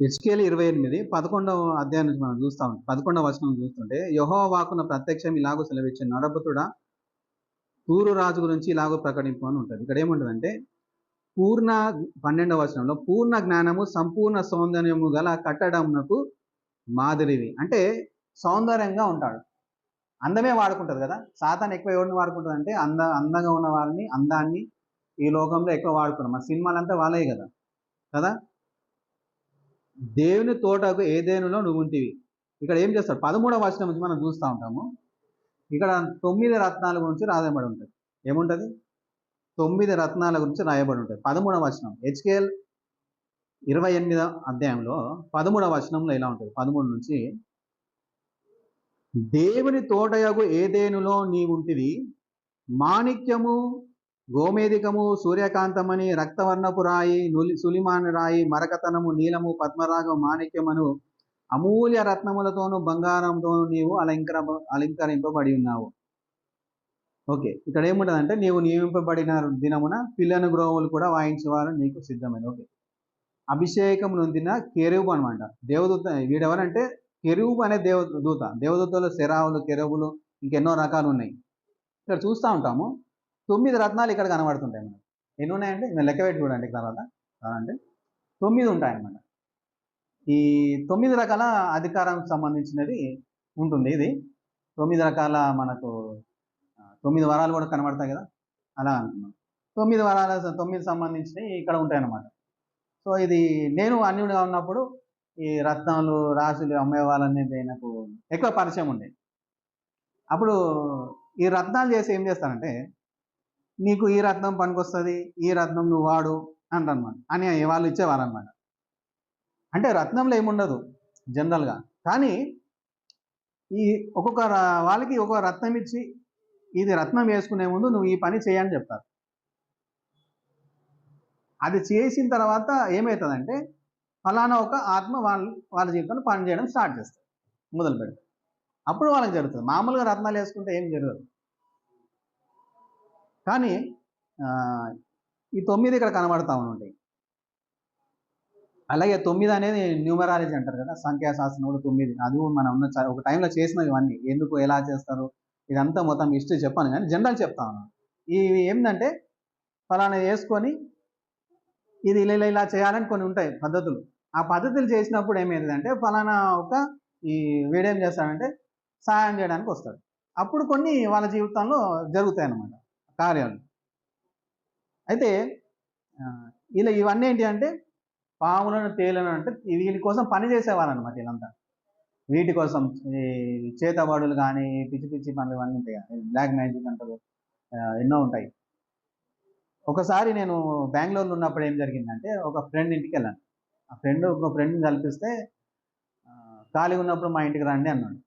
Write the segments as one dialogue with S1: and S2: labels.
S1: హెచ్కేలు ఇరవై ఎనిమిది పదకొండవ అధ్యాయం నుంచి మనం చూస్తాం. పదకొండవ వచనం చూస్తుంటే యహో వాకున ప్రత్యక్షం ఇలాగో సెలవిచ్చే నరపుతుడా తూరు రాజు గురించి ఇలాగో ప్రకటింపు అని ఉంటుంది. ఇక్కడ ఏముంటుందంటే పూర్ణ పన్నెండవ వచనంలో పూర్ణ జ్ఞానము సంపూర్ణ సౌందర్యము గల కట్టడమునకు మాదిరివి. అంటే సౌందర్యంగా ఉంటాడు. అందమే వాడుకుంటుంది కదా? సాతాన్ ఎక్కువ ఎవరిని వాడుకుంటుంది అంటే అంద అందంగా ఉన్న వారిని అందాన్ని ఈ లోకంలో ఎక్కువ వాడుకున్నాం మన సినిమాలంతా వాళ్ళే కదా? కదా? దేవుని తోటకు ఏదేనులో నువ్వు ఉంటివి? ఇక్కడ ఏం చేస్తాడు? పదమూడవ వచనం నుంచి మనం చూస్తూ ఉంటాము. ఇక్కడ తొమ్మిది రత్నాల గురించి రాయబడి ఉంటుంది. ఏముంటుంది? తొమ్మిది రత్నాల గురించి రాయబడి ఉంటుంది. పదమూడవ వచనం. హెచ్కేఎల్ ఇరవై ఎనిమిదవ అధ్యాయంలో పదమూడవ వచనంలో ఇలా ఉంటుంది. పదమూడు నుంచి దేవుని తోటయగు ఏదేనులో నీవుంటివి మాణిక్యము గోమేదికము సూర్యకాంతమని రక్తవర్ణపు రాయి నులి సులిమాని రాయి మరకతనము నీలము పద్మరాగం మాణిక్యమను అమూల్య రత్నములతోనూ బంగారంతోనూ నీవు అలంకర అలంకరింపబడి ఉన్నావు. ఓకే ఇక్కడ ఏముంటుందంటే నీవు నియమింపబడిన దినమున పిల్లను గ్రోవులు కూడా వాయించేవారు నీకు సిద్ధమైన. ఓకే అభిషేకం నొందిన కెరువు అనమాట దేవదూత వీడెవరంటే కెరువు అనే దేవ దూత దేవదూతలు శరావులు కెరూబులు ఇంకెన్నో రకాలు ఉన్నాయి. ఇక్కడ చూస్తూ ఉంటాము. తొమ్మిది రత్నాలు ఇక్కడ కనబడుతుంటాయి మనకు ఎన్ని ఉన్నాయంటే మేము లెక్క పెట్టి చూడండి తర్వాత. అంటే తొమ్మిది ఉంటాయన్నమాట. ఈ తొమ్మిది రకాల అధికారం సంబంధించినది ఉంటుంది. ఇది తొమ్మిది రకాల మనకు తొమ్మిది వరాలు కూడా కనబడతాయి కదా? అలా అంటున్నాం తొమ్మిది వరాల తొమ్మిది సంబంధించినవి ఇక్కడ ఉంటాయన్నమాట. సో ఇది నేను అన్యుడిగా ఉన్నప్పుడు ఈ రత్నాలు రాసులు అమ్మే వాళ్ళనేది నాకు ఎక్కువ పరిచయం ఉండే. అప్పుడు ఈ రత్నాలు చేసి ఏం చేస్తానంటే నీకు ఈ రత్నం పనికొస్తుంది ఈ రత్నం నువ్వు వాడు అంటనమాట అని వాళ్ళు ఇచ్చేవారు అనమాట అంటే రత్నంలో ఏముండదు జనరల్గా. కానీ ఈ ఒక్కొక్క వాళ్ళకి ఒక్కొక్క రత్నం ఇచ్చి ఇది రత్నం వేసుకునే ముందు నువ్వు ఈ పని చేయని చెప్తారు. అది చేసిన తర్వాత ఏమవుతుందంటే ఫలానా ఒక ఆత్మ వాళ్ళ వాళ్ళ జీవితంలో పని చేయడం స్టార్ట్ చేస్తారు మొదలు పెడతారు అప్పుడు వాళ్ళకి జరుగుతుంది. మామూలుగా రత్నాలు వేసుకుంటే ఏం జరగదు. కానీ ఈ తొమ్మిది ఇక్కడ కనబడతా ఉంటాయి అలాగే తొమ్మిది అనేది న్యూమరాలజీ అంటారు కదా సంఖ్యాశాస్త్రం కూడా తొమ్మిది. అది కూడా మనం ఉన్న చ- ఒక టైంలో చేసిన ఇవన్నీ. ఎందుకు ఎలా చేస్తారు? ఇదంతా మొత్తం హిస్టరీ చెప్పాను కానీ జనరల్ చెప్తా ఉన్నాను ఇవి ఏంటంటే ఫలానా వేసుకొని ఇది ఇలా ఇలా ఇలా చేయాలని కొన్ని ఉంటాయి పద్ధతులు. ఆ పద్ధతులు చేసినప్పుడు ఏమైందంటే ఫలానా ఒక ఈ వీడేం చేస్తాడంటే సహాయం చేయడానికి వస్తాడు. అప్పుడు కొన్ని వాళ్ళ జీవితంలో జరుగుతాయి అన్నమాట కార్యాలు. అయితే ఇలా ఇవన్నీ ఏంటి అంటే పాములను తేలను అంటే వీటి కోసం పని చేసేవాళ్ళు అనమాట వీళ్ళంతా. వీటి కోసం ఈ చేతబడులు కానీ పిచ్చి పిచ్చి పనులు ఇవన్నీ ఉంటాయి బ్లాక్ మ్యాజిక్ అంటారు ఎన్నో ఉంటాయి. ఒకసారి నేను బెంగళూరులో ఉన్నప్పుడు ఏం జరిగిందంటే ఒక ఫ్రెండ్ ఇంటికి వెళ్ళాను. ఆ ఫ్రెండ్ ఒక ఫ్రెండ్ని కల్పిస్తే ఖాళీ ఖాళీగా ఉన్నప్పుడు మా ఇంటికి రండి అన్నాడు.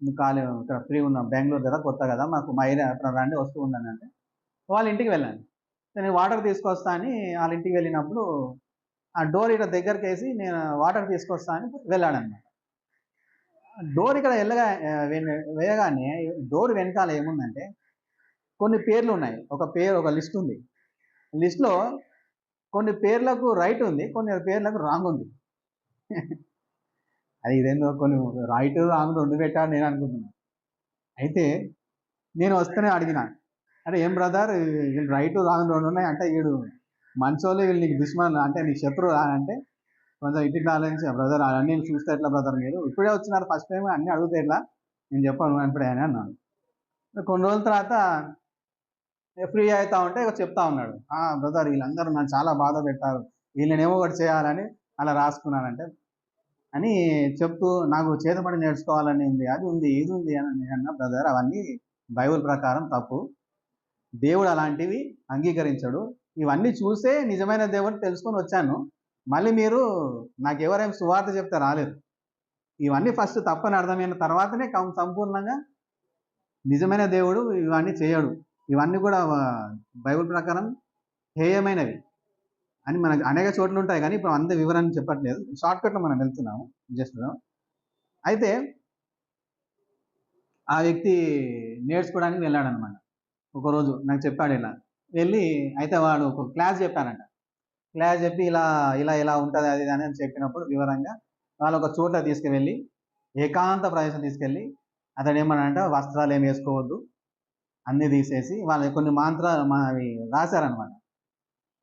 S1: నువ్వు ఖాళీ ఇక్కడ ఫ్రీ ఉన్నాం బెంగళూరు కదా కొత్త కదా మాకు మా ఏరియా అక్కడ రండి వస్తూ ఉండండి అంటే. వాళ్ళ ఇంటికి వెళ్ళాను నేను వాటర్ తీసుకొస్తా అని వాళ్ళ ఇంటికి వెళ్ళినప్పుడు ఆ డోర్ ఇక్కడ దగ్గరికి వేసి నేను వాటర్ తీసుకొస్తా అని వెళ్ళాడనమాట డోర్ ఇక్కడ వెళ్ళగా వేయగానే డోర్ వెనకాల ఏముందంటే కొన్ని పేర్లు ఉన్నాయి. ఒక పేరు ఒక లిస్ట్ ఉంది. లిస్ట్లో కొన్ని పేర్లకు రైట్ ఉంది కొన్ని పేర్లకు రాంగ్ ఉంది. అది ఇదేందో కొన్ని రైట్ రాంగ్ రెండు పెట్టాడు నేను అనుకుంటున్నాను అయితే నేను వస్తేనే అడిగినాను అంటే ఏం బ్రదర్ వీళ్ళు రైట్ రాంగ్ రెండు ఉన్నాయి అంటే వీడు మంచోళ్ళు వీళ్ళు నీకు దుష్మన్ అంటే నీకు శత్రువు అంటే కొంచెం ఇంటికి ఆలోచించి. బ్రదర్ అవన్నీ చూస్తే ఎట్లా బ్రదర్ మీరు? ఇప్పుడే వచ్చినారు ఫస్ట్ టైం అన్నీ అడిగితే ఎట్లా? నేను చెప్పాను అనిపడే అని అన్నాను కొన్ని రోజుల తర్వాత ఫ్రీ అవుతా ఉంటే చెప్తా ఉన్నాడు. ఆ బ్రదర్ వీళ్ళందరూ నన్ను చాలా బాధ పెట్టారు. వీళ్ళనేమో ఒకటి చేయాలని అలా రాసుకున్నానంటే అని చెప్తూ నాకు చేతపడి నేర్చుకోవాలని ఉంది అది ఉంది ఇది ఉంది అని నేను అన్న బ్రదర్ అవన్నీ బైబిల్ ప్రకారం తప్పు. దేవుడు అలాంటివి అంగీకరించడు. ఇవన్నీ చూసే నిజమైన దేవుడు తెలుసుకొని వచ్చాను. మళ్ళీ మీరు నాకు సువార్త చెప్తే రాలేదు ఇవన్నీ ఫస్ట్ తప్పని అర్థమైన తర్వాతనే కం- సంపూర్ణంగా నిజమైన దేవుడు ఇవన్నీ చేయడు. ఇవన్నీ కూడా బైబిల్ ప్రకారం హేయమైనవి అని మనకు అనేక చోట్ల ఉంటాయి కానీ ఇప్పుడు అంత వివరాన్ని చెప్పట్లేదు. షార్ట్కట్లో మనం వెళ్తున్నాము. జస్ట్ అయితే ఆ వ్యక్తి నేర్చుకోవడానికి వెళ్ళాడనమాట ఒకరోజు నాకు చెప్పాడు ఇలా. వెళ్ళి అయితే వాడు ఒక క్లాస్ చెప్పానంట. క్లాస్ చెప్పి ఇలా ఇలా ఇలా ఉంటుంది అది అని చెప్పినప్పుడు వివరంగా వాళ్ళు ఒక చోట తీసుకువెళ్ళి ఏకాంత ప్రదేశం తీసుకెళ్ళి అతడు ఏమనంట వస్త్రాలు ఏమి వేసుకోవద్దు అన్నీ తీసేసి వాళ్ళు కొన్ని మంత్ర అవి రాశారనమాట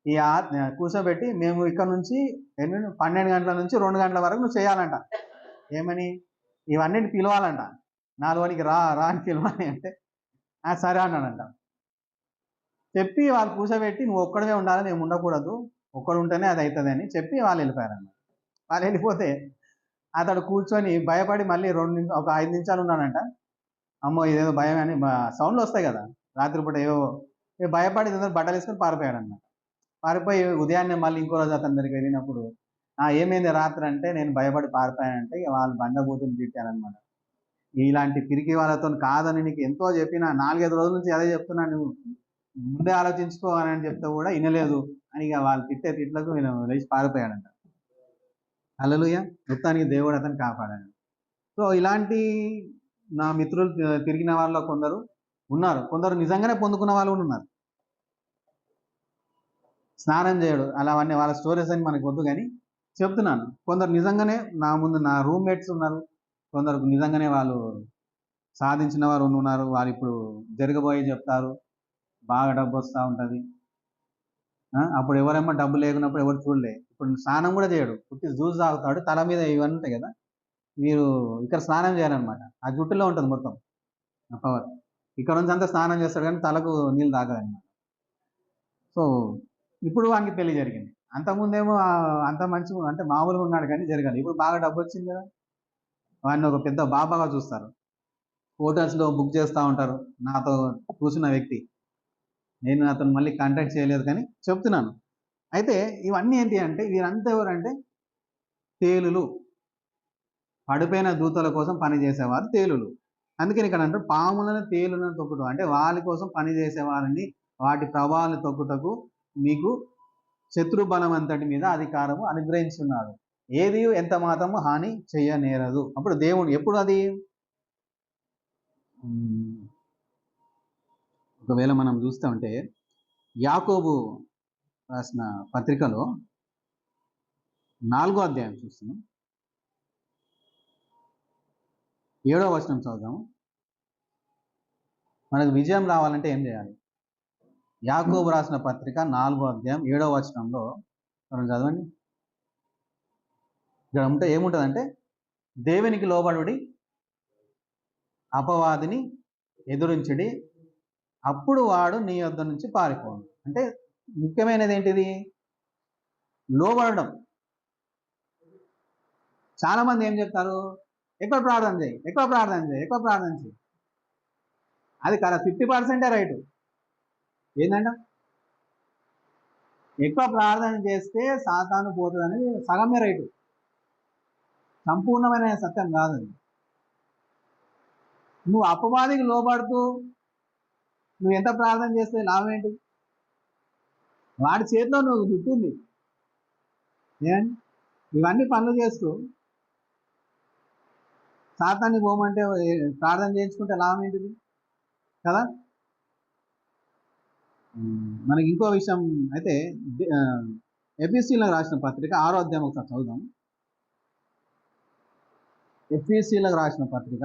S1: ఈ ఆ- కూర్చోబెట్టి మేము ఇక్కడ నుంచి ఎన్ని పన్నెండు గంటల నుంచి రెండు గంటల వరకు నువ్వు చేయాలంట. ఏమని? ఇవన్నీ పిలవాలంట. నాలుగునికి రా రా అని పిలవాలి అంటే సరే అన్నాడంట. చెప్పి వాళ్ళు కూర్చోబెట్టి నువ్వు ఒక్కడవే ఉండాలి మేము ఉండకూడదు. ఒక్కడు ఉంటేనే అది అవుతుంది అని చెప్పి వాళ్ళు వెళ్ళిపోయారన్నమాట. వాళ్ళు వెళ్ళిపోతే అతడు కూర్చొని భయపడి మళ్ళీ రెండు నిమి- ఒక ఐదు నిమిషాలు ఉన్నాడంట. అమ్మో ఇదేదో భయం అని సౌండ్లు వస్తాయి కదా. రాత్రిపూట ఏవో భయపడి ఇదంతా బట్టలు వేసుకొని పారిపోయాడు అన్నమాట పారిపోయి ఉదయాన్నే మళ్ళీ ఇంకో రోజు అతని దగ్గరికి వెళ్ళినప్పుడు ఆ ఏమైంది రాత్రి అంటే నేను భయపడి పారిపోయానంటే ఇక వాళ్ళు బండబూతులు తిట్టారనమాట ఇలాంటి పిరికి వాళ్ళతో కాదని నీకు ఎంతో చెప్పిన నాలుగైదు రోజుల నుంచి అదే చెప్తున్నా నువ్వు. ముందే ఆలోచించుకో అని అని చెప్తే కూడా వినలేదు. అని ఇక వాళ్ళు తిట్టే తిట్లకు నేను లేచి పారిపోయాడంట. అల్లలుయ మొత్తానికి దేవుడు అతను కాపాడాడు. సో ఇలాంటి నా మిత్రులు తిరిగిన వాళ్ళలో కొందరు ఉన్నారు. కొందరు నిజంగానే పొందుకున్న వాళ్ళు కూడా ఉన్నారు. స్నానం చేయడు. అలా అవన్నీ వాళ్ళ స్టోరీస్ అని మనకు వద్దు కానీ చెప్తున్నాను. కొందరు నిజంగానే నా ముందు నా రూమ్మేట్స్ ఉన్నారు. కొందరు నిజంగానే వాళ్ళు సాధించిన వారు ఉన్నారు. వాళ్ళు ఇప్పుడు జరగబోయే చెప్తారు. బాగా డబ్బు వస్తూ ఉంటుంది. అప్పుడు ఎవరేమో డబ్బు లేకున్నప్పుడు ఎవరు చూడలే. ఇప్పుడు స్నానం కూడా చేయడు. పుట్టి జ్యూస్ తాగుతాడు. తల మీద ఇవన్నీ ఉంటాయి కదా. మీరు ఇక్కడ స్నానం చేయాలన్నమాట. ఆ జుట్టులో ఉంటుంది మొత్తం. పవర్ ఇక్కడ నుంచి అంతా స్నానం చేస్తాడు కానీ తలకు నీళ్ళు తాగదన్నమాట. సో ఇప్పుడు వానికి పెళ్ళి జరిగింది. అంతకుముందేమో అంత మంచి అంటే మామూలుగా ఉన్నాడు కానీ జరగాలి. ఇప్పుడు బాగా డబ్బు వచ్చింది కదా. వాడిని ఒక పెద్ద బాబాగా చూస్తారు. హోటల్స్లో బుక్ చేస్తూ ఉంటారు. నాతో కూర్చున్న వ్యక్తి. నేను అతను మళ్ళీ కాంటాక్ట్ చేయలేదు కానీ చెప్తున్నాను. అయితే ఇవన్నీ ఏంటి అంటే వీరంతా ఎవరంటే తేలులు. పడిపోయిన దూతల కోసం పని చేసేవారు తేలులు. అందుకని ఇక్కడ అంటారు పాములను తేలులను తొక్కుటం. అంటే వాళ్ళ కోసం పని చేసేవారిని వాటి ప్రభావాలను తొక్కుటకు మీకు శత్రు బలం అంతటి మీద అధికారము అనుగ్రహించున్నాడు. ఏది ఎంత మాత్రము హాని చేయనేరదు. అప్పుడు దేవుడు ఎప్పుడు అది? ఒకవేళ మనం చూస్తూ ఉంటే యాకోబు రాసిన పత్రికలో నాలుగో అధ్యాయం చూస్తున్నాం. ఏడో వచనం చదువుదాము. మనకు విజయం రావాలంటే ఏం చేయాలి? యాకోబు రాసిన పత్రిక నాలుగో అధ్యాయం ఏడో వచనంలో మనం చదవండి. ఇక్కడ ఉంటే ఏముంటుందంటే దేవునికి లోబడుడి అపవాదిని ఎదురించడి అప్పుడు వాడు నీ యొద్ద నుంచి పారిపోను అంటే ముఖ్యమైనది ఏంటిది లోబడడం. చాలా మంది ఏం చెప్తారు? ఎక్కువ ప్రార్థన చేయి ఎక్కువ ప్రార్థన చేయి ఎక్కువ ప్రార్థన చేయి. అది కదా ఫిఫ్టీ పర్సెంటే రైట్. ఏంటంట ఎక్కువ ప్రార్థన చేస్తే సాతాను పోతుంది అనేది సగమే రైటు. సంపూర్ణమైన సత్యం కాదు నువ్వు అపవాదికి లోబడుతూ నువ్వు ఎంత ప్రార్థన చేస్తే లాభం ఏంటి? వాడి చేతిలో నువ్వు దుట్టుంది ఏం ఇవన్నీ పనులు చేస్తూ సాతాన్ని పోమంటే ప్రార్థన చేయించుకుంటే లాభం ఏంటిది? కదా? మనకి ఇంకో విషయం అయితే ఎఫ్ఈసీలో రాసిన పత్రిక ఆరో అధ్యాయం ఒకసారి చదువుదాం. ఎఫ్ఈసీలకు రాసిన పత్రిక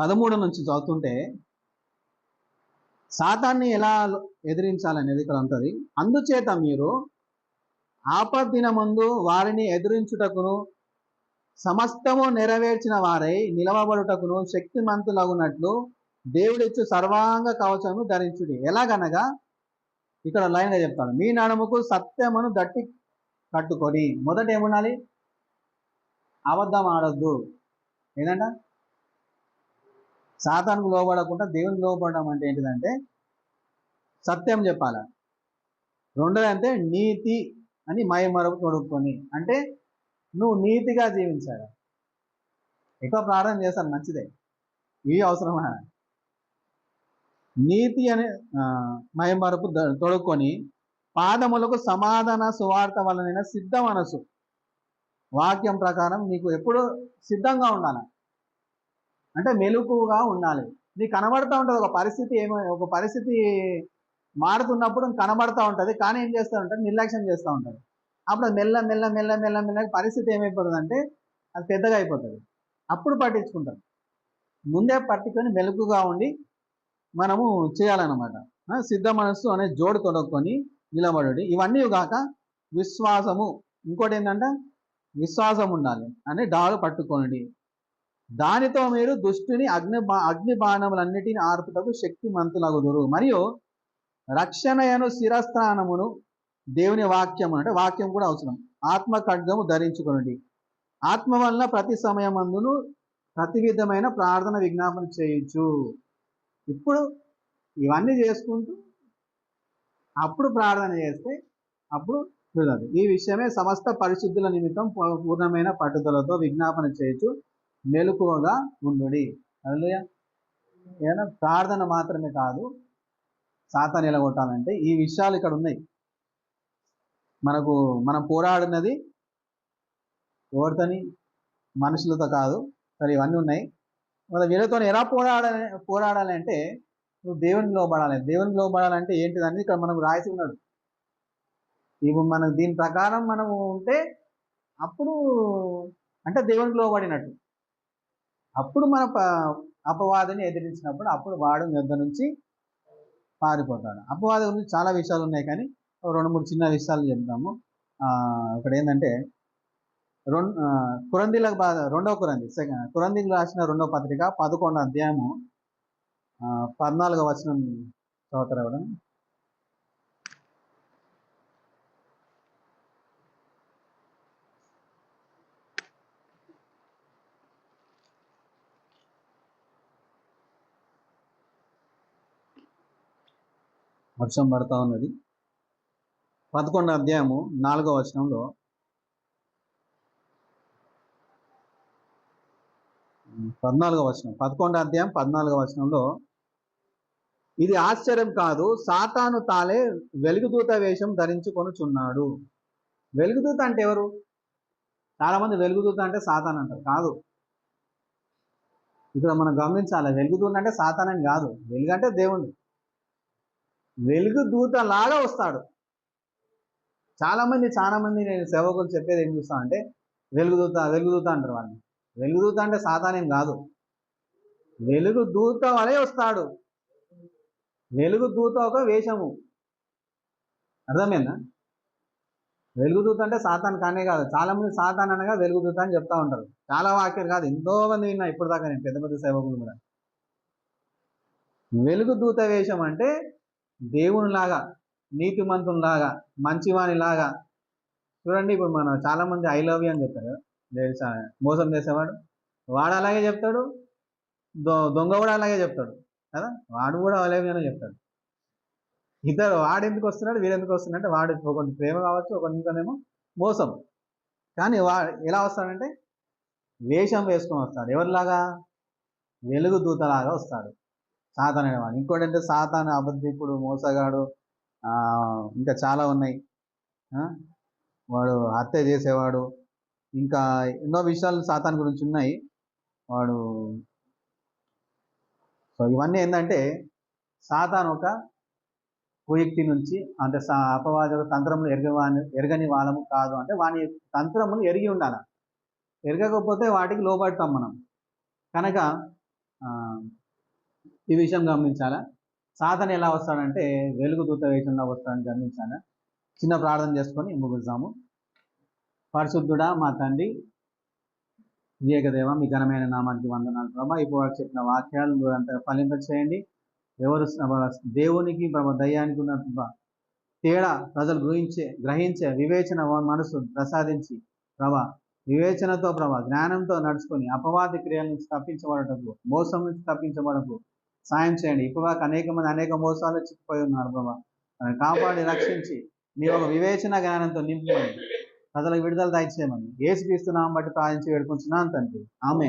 S1: పదమూడు నుంచి చదువుతుంటే సాతాన్ని ఎలా ఎదిరించాలనేది ఇక్కడ ఉంటుంది. అందుచేత మీరు ఆపద్దిన ముందు వారిని ఎదిరించుటకును సమస్తము నెరవేర్చిన వారై నిలవబడుటకును శక్తిమంతులగునట్లు దేవుడిచ్చు సర్వాంగ కవచము ధరించుడి. ఎలాగనగా ఇక్కడ లైన్గా చెప్తాడు. మీ నడుముకు సత్యమును దట్టి కట్టుకొని మొదట ఏముండాలి? అబద్ధం ఆడొద్దు. ఏంటంటే సాతానికి లోబడకుండా దేవునికి లోబడడం అంటే ఏంటిదంటే సత్యం చెప్పాలి. రెండోది అంటే నీతి అని మరపు తొడుక్కొని. అంటే నువ్వు నీతిగా జీవించాలి. ఎక్కువ ప్రార్థన చేస్తాను మంచిదే. ఇవి అవసరమా నీతి అనే అని మరపు తొడుక్కొని అంటే నువ్వు నీతిగా జీవించాలి ఎక్కువ చేస్తాను మంచిదే ఇవి అవసరమా నీతి అనే మయం తొడుక్కొని పాదములకు సమాధాన సువార్త వలనైన సిద్ధ మనసు వాక్యం ప్రకారం నీకు ఎప్పుడు సిద్ధంగా ఉండాలి. అంటే మెలకుగా ఉండాలి. నీకు కనబడతా ఉంటుంది. ఒక పరిస్థితి ఏమో ఒక పరిస్థితి మారుతున్నప్పుడు కనబడతా ఉంటుంది. కానీ ఏం చేస్తూ ఉంటారు నిర్లక్ష్యం చేస్తూ ఉంటారు అప్పుడు మెల్ల మెల్ల మెల్ల మెల్ల మెల్ల పరిస్థితి ఏమైపోతుంది అంటే అది పెద్దగా అయిపోతుంది. అప్పుడు పట్టించుకుంటారు ముందే పట్టుకొని మెలకుగా ఉండి మనము చేయాలన్నమాట. సిద్ధ మనస్సు అనే జోడు తొడక్కొని నిలబడి ఇవన్నీ కాక విశ్వాసము. ఇంకోటి ఏంటంటే విశ్వాసం ఉండాలి అని డాలు పట్టుకోండి దానితో మీరు దుష్టుని అగ్ని బా అగ్ని బాణములన్నిటిని ఆర్పుటకు శక్తి మంతులగుదురు మరియు రక్షణయను శిరస్థానమును దేవుని వాక్యము అంటే వాక్యం కూడా అవసరం. ఆత్మ ఖడ్గము ధరించుకునండి. ఆత్మ వలన ప్రతి సమయమందును ప్రతి విధమైన ప్రార్థన విజ్ఞాపన చేయొచ్చు ఇప్పుడు ఇవన్నీ చేసుకుంటూ అప్పుడు ప్రార్థన చేస్తే అప్పుడు కుదరదు ఈ విషయమే సమస్త పరిశుద్ధుల నిమిత్తం పూ- పూర్ణమైన పట్టుదలతో విజ్ఞాపన చేయొచ్చు మెలకువగా ఉండుడి. అందులో ఏదైనా ప్రార్థన మాత్రమే కాదు సాత నిలగొట్టాలంటే ఈ విషయాలు ఇక్కడ ఉన్నాయి. మనకు మనం పోరాడినది ఎవరితోని? మనుషులతో కాదు. సరే ఇవన్నీ ఉన్నాయి. మన వీళ్ళతో ఎలా పోరాడాలి పోరాడాలి అంటే నువ్వు దేవునికి లోబడాలి. దేవునికి లోబడాలంటే ఏంటిదని ఇక్కడ మనకు రాసి ఉన్నాడు. ఇప్పుడు మనకు దీని ప్రకారం మనము ఉంటే అప్పుడు అంటే దేవునికి లోబడినట్టు. అప్పుడు మన ప- అపవాదిని ఎదిరించినప్పుడు అప్పుడు వాడు యుద్ధ నుంచి పారిపోతాడు. అపవాదం గురించి చాలా విషయాలు ఉన్నాయి కానీ రెండు మూడు చిన్న విషయాలు చెప్తాము ఇక్కడ ఏంటంటే రెండు కురందిలకు రెండవ కురంది సెకండ్ కురందీకి రాసిన రెండవ పత్రిక పదకొండు అధ్యాయము పద్నాలుగో వచనం చదువుతారు వర్షం పడతా ఉన్నది. పదకొండు అధ్యాయము నాలుగో వచనంలో పద్నాలుగో వచనం పదకొండు అధ్యాయం పద్నాలుగో వచనంలో ఇది ఆశ్చర్యం కాదు సాతాను తాలే వెలుగుదూత వేషం ధరించుకొనుచున్నాడు. వెలుగుదూత అంటే ఎవరు? చాలా మంది వెలుగుదూత అంటే సాతాన్ అంటారు కాదు. ఇక్కడ మనం గమనించాలి వెలుగుదూత అంటే సాతానని కాదు. వెలుగు అంటే దేవుడు వెలుగు దూత లాగా వస్తాడు. చాలామంది చాలామంది నేను సేవకులు చెప్పేది ఏం చూస్తాను అంటే వెలుగుదూత వెలుగుదూత అంటారు వాళ్ళని. వెలుగుదూత అంటే సాధారణం కాదు. వెలుగు దూత వలె వస్తాడు. వెలుగు దూత ఒక వేషము. అర్థమైందా? వెలుగుదూత అంటే సాతాన్ కానే కాదు. చాలా మంది సాతాన్ అనగా వెలుగుదూత అని చెప్తా ఉంటారు. చాలా వాక్యాలు కాదు. ఎంతో మంది విన్నా ఇప్పటిదాకా నేను పెద్ద పెద్ద సేవకులు కూడా. వెలుగు దూత వేషం అంటే దేవునిలాగా నీతిమంతునిలాగా మంచివానిలాగా. చూడండి ఇప్పుడు మనం చాలామంది ఐ లవ్ యూ అని చెప్తారు కదా మోసం చేసేవాడు. వాడు అలాగే చెప్తాడు. దొ దొంగ కూడా అలాగే చెప్తాడు. కదా? వాడు కూడా అలాగే చెప్తాడు. ఇద్దరు వాడు ఎందుకు వస్తున్నాడు వీడు ఎందుకు వస్తున్నాడు అంటే వాడు ఒకటి ప్రేమ కావచ్చు ఒకటి మోసం. కానీ వా ఎలా వస్తాడంటే వేషం వేసుకొని వస్తాడు. ఎవరిలాగా? వెలుగు దూతలాగా వస్తాడు. సాతాన్ అనేవాడు ఇంకోటి అంటే సాతాన్ అబద్ధికుడు మోసగాడు ఇంకా చాలా ఉన్నాయి. వాడు హత్య చేసేవాడు. ఇంకా ఎన్నో విషయాలు సాతాన్ గురించి ఉన్నాయి. వాడు సో ఇవన్నీ ఏంటంటే సాతాన్ ఒక కుయుక్తి నుంచి అంటే సా అపవాద తంత్రములు ఎరగవాని ఎరగని వాళ్ళము కాదు. అంటే వాని తంత్రములు ఎరిగి ఉండాలి. ఎరగకపోతే వాటికి లోపడతాం మనం. కనుక ఈ విషయం గమనించాలా? సాధన ఎలా వస్తాడంటే వెలుగు దూత వేషంలో వస్తాడని గమనించాలా? చిన్న ప్రార్థన చేసుకొని ముగిస్తాము పరిశుద్ధుడా మా తండ్రి వివేకదేవ మీ ఘనమైన నామానికి వందనాలు. ప్రభా ఇప్పుడు చెప్పిన వాక్యాలు అంతా ఫలింప చేయండి ఎవరు దేవునికి ప్రభా దయ్యానికి ఉన్న తేడా ప్రజలు గ్రహించే గ్రహించే వివేచన మనసు ప్రసాదించి ప్రభా వివేచనతో ప్రభా జ్ఞానంతో నడుచుకొని అపవాది క్రియల నుంచి తప్పించబడటకు మోసం నుంచి తప్పించబడకు సాయం చేయండి. ఇప్పుడు అనేక మంది అనేక మోసాలు చిక్కిపోయి ఉన్నారు ప్రభా. కాపాడి రక్షించి మీ ఒక వివేచన జ్ఞానంతో నింపమని ప్రజలకు విడుదల దయచేయమని ఏసుక్రీస్తు నామం బట్టి ప్రార్థించి వేడుకుంటున్నాను తండ్రి. ఆమె